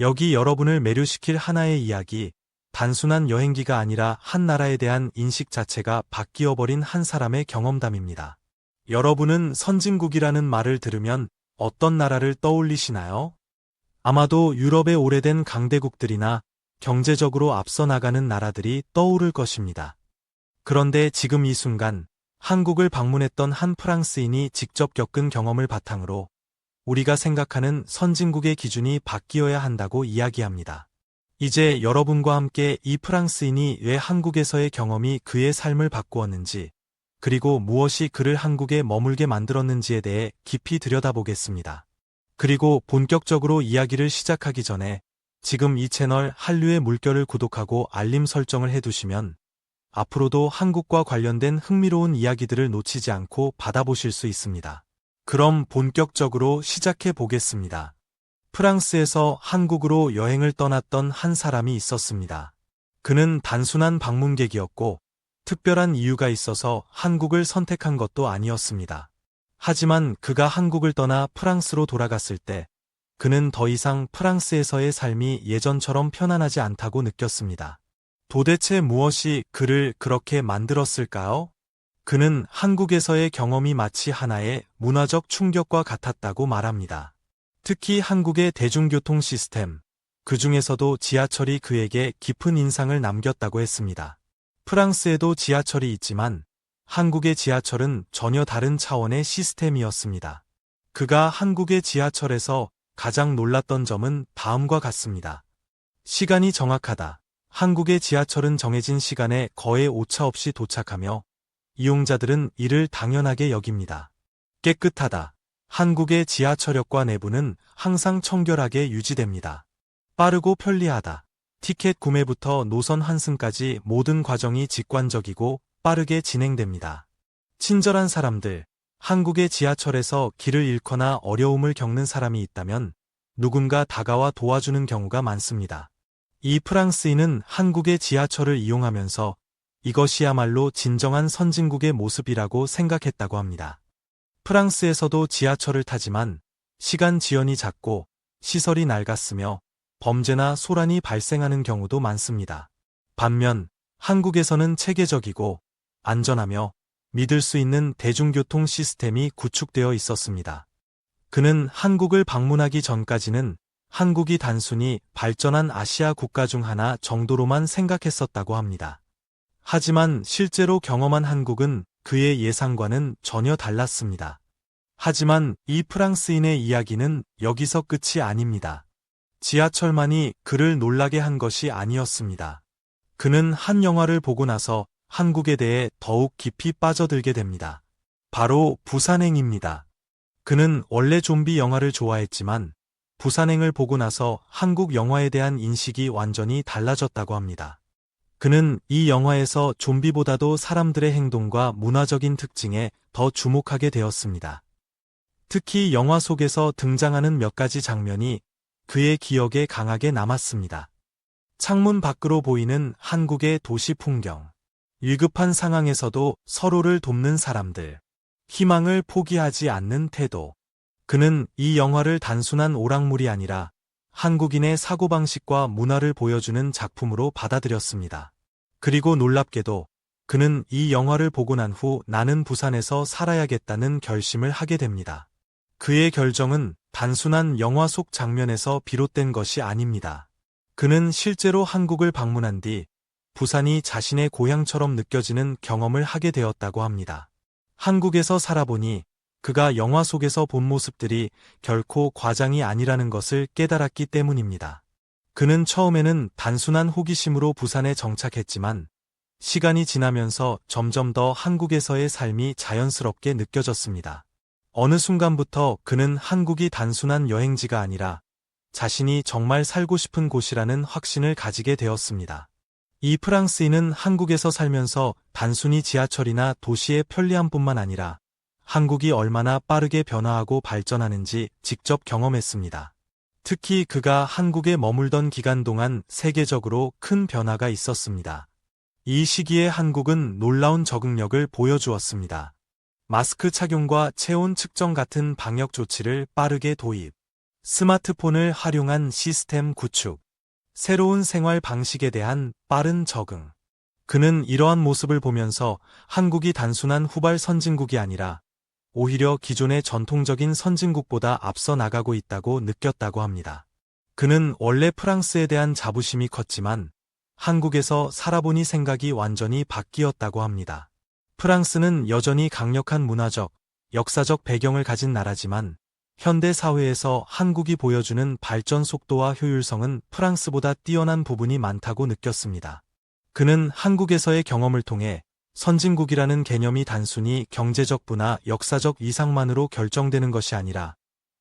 여기 여러분을 매료시킬 하나의 이야기, 단순한 여행기가 아니라 한 나라에 대한 인식 자체가 바뀌어버린 한 사람의 경험담입니다. 여러분은 선진국이라는 말을 들으면 어떤 나라를 떠올리시나요? 아마도 유럽의 오래된 강대국들이나 경제적으로 앞서 나가는 나라들이 떠오를 것입니다. 그런데 지금 이 순간 한국을 방문했던 한 프랑스인이 직접 겪은 경험을 바탕으로 우리가 생각하는 선진국의 기준이 바뀌어야 한다고 이야기합니다. 이제 여러분과 함께 이 프랑스인이 왜 한국에서의 경험이 그의 삶을 바꾸었는지, 그리고 무엇이 그를 한국에 머물게 만들었는지에 대해 깊이 들여다보겠습니다. 그리고 본격적으로 이야기를 시작하기 전에 지금 이 채널 한류의 물결을 구독하고 알림 설정을 해두시면 앞으로도 한국과 관련된 흥미로운 이야기들을 놓치지 않고 받아보실 수 있습니다. 그럼 본격적으로 시작해 보겠습니다. 프랑스에서 한국으로 여행을 떠났던 한 사람이 있었습니다. 그는 단순한 방문객이었고 특별한 이유가 있어서 한국을 선택한 것도 아니었습니다. 하지만 그가 한국을 떠나 프랑스로 돌아갔을 때 그는 더 이상 프랑스에서의 삶이 예전처럼 편안하지 않다고 느꼈습니다. 도대체 무엇이 그를 그렇게 만들었을까요? 그는 한국에서의 경험이 마치 하나의 문화적 충격과 같았다고 말합니다. 특히 한국의 대중교통 시스템, 그 중에서도 지하철이 그에게 깊은 인상을 남겼다고 했습니다. 프랑스에도 지하철이 있지만 한국의 지하철은 전혀 다른 차원의 시스템이었습니다. 그가 한국의 지하철에서 가장 놀랐던 점은 다음과 같습니다. 시간이 정확하다. 한국의 지하철은 정해진 시간에 거의 오차 없이 도착하며 이용자들은 이를 당연하게 여깁니다. 깨끗하다. 한국의 지하철역과 내부는 항상 청결하게 유지됩니다. 빠르고 편리하다. 티켓 구매부터 노선 환승까지 모든 과정이 직관적이고 빠르게 진행됩니다. 친절한 사람들, 한국의 지하철에서 길을 잃거나 어려움을 겪는 사람이 있다면 누군가 다가와 도와주는 경우가 많습니다. 이 프랑스인은 한국의 지하철을 이용하면서 이것이야말로 진정한 선진국의 모습이라고 생각했다고 합니다. 프랑스에서도 지하철을 타지만 시간 지연이 작고 시설이 낡았으며 범죄나 소란이 발생하는 경우도 많습니다. 반면 한국에서는 체계적이고 안전하며 믿을 수 있는 대중교통 시스템이 구축되어 있었습니다. 그는 한국을 방문하기 전까지는 한국이 단순히 발전한 아시아 국가 중 하나 정도로만 생각했었다고 합니다. 하지만 실제로 경험한 한국은 그의 예상과는 전혀 달랐습니다. 하지만 이 프랑스인의 이야기는 여기서 끝이 아닙니다. 지하철만이 그를 놀라게 한 것이 아니었습니다. 그는 한 영화를 보고 나서 한국에 대해 더욱 깊이 빠져들게 됩니다. 바로 부산행입니다. 그는 원래 좀비 영화를 좋아했지만 부산행을 보고 나서 한국 영화에 대한 인식이 완전히 달라졌다고 합니다. 그는 이 영화에서 좀비보다도 사람들의 행동과 문화적인 특징에 더 주목하게 되었습니다. 특히 영화 속에서 등장하는 몇 가지 장면이 그의 기억에 강하게 남았습니다. 창문 밖으로 보이는 한국의 도시 풍경. 위급한 상황에서도 서로를 돕는 사람들, 희망을 포기하지 않는 태도. 그는 이 영화를 단순한 오락물이 아니라 한국인의 사고방식과 문화를 보여주는 작품으로 받아들였습니다. 그리고 놀랍게도 그는 이 영화를 보고 난 후 나는 부산에서 살아야겠다는 결심을 하게 됩니다. 그의 결정은 단순한 영화 속 장면에서 비롯된 것이 아닙니다. 그는 실제로 한국을 방문한 뒤 부산이 자신의 고향처럼 느껴지는 경험을 하게 되었다고 합니다. 한국에서 살아보니 그가 영화 속에서 본 모습들이 결코 과장이 아니라는 것을 깨달았기 때문입니다. 그는 처음에는 단순한 호기심으로 부산에 정착했지만 시간이 지나면서 점점 더 한국에서의 삶이 자연스럽게 느껴졌습니다. 어느 순간부터 그는 한국이 단순한 여행지가 아니라 자신이 정말 살고 싶은 곳이라는 확신을 가지게 되었습니다. 이 프랑스인은 한국에서 살면서 단순히 지하철이나 도시의 편리함뿐만 아니라 한국이 얼마나 빠르게 변화하고 발전하는지 직접 경험했습니다. 특히 그가 한국에 머물던 기간 동안 세계적으로 큰 변화가 있었습니다. 이 시기에 한국은 놀라운 적응력을 보여주었습니다. 마스크 착용과 체온 측정 같은 방역 조치를 빠르게 도입. 스마트폰을 활용한 시스템 구축, 새로운 생활 방식에 대한 빠른 적응. 그는 이러한 모습을 보면서 한국이 단순한 후발 선진국이 아니라 오히려 기존의 전통적인 선진국보다 앞서 나가고 있다고 느꼈다고 합니다. 그는 원래 프랑스에 대한 자부심이 컸지만 한국에서 살아보니 생각이 완전히 바뀌었다고 합니다. 프랑스는 여전히 강력한 문화적, 역사적 배경을 가진 나라지만 현대 사회에서 한국이 보여주는 발전 속도와 효율성은 프랑스보다 뛰어난 부분이 많다고 느꼈습니다. 그는 한국에서의 경험을 통해 선진국이라는 개념이 단순히 경제적 부나 역사적 이상만으로 결정되는 것이 아니라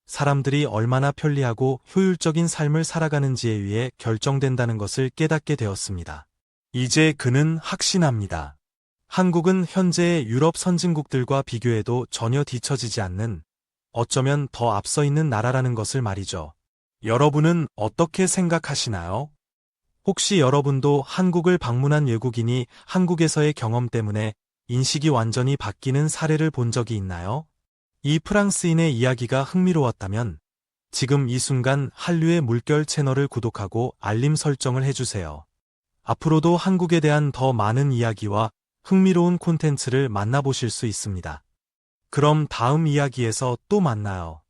사람들이 얼마나 편리하고 효율적인 삶을 살아가는지에 의해 결정된다는 것을 깨닫게 되었습니다. 이제 그는 확신합니다. 한국은 현재의 유럽 선진국들과 비교해도 전혀 뒤처지지 않는 어쩌면 더 앞서 있는 나라라는 것을 말이죠. 여러분은 어떻게 생각하시나요? 혹시 여러분도 한국을 방문한 외국인이 한국에서의 경험 때문에 인식이 완전히 바뀌는 사례를 본 적이 있나요? 이 프랑스인의 이야기가 흥미로웠다면 지금 이 순간 한류의 물결 채널을 구독하고 알림 설정을 해주세요. 앞으로도 한국에 대한 더 많은 이야기와 흥미로운 콘텐츠를 만나보실 수 있습니다. 그럼 다음 이야기에서 또 만나요.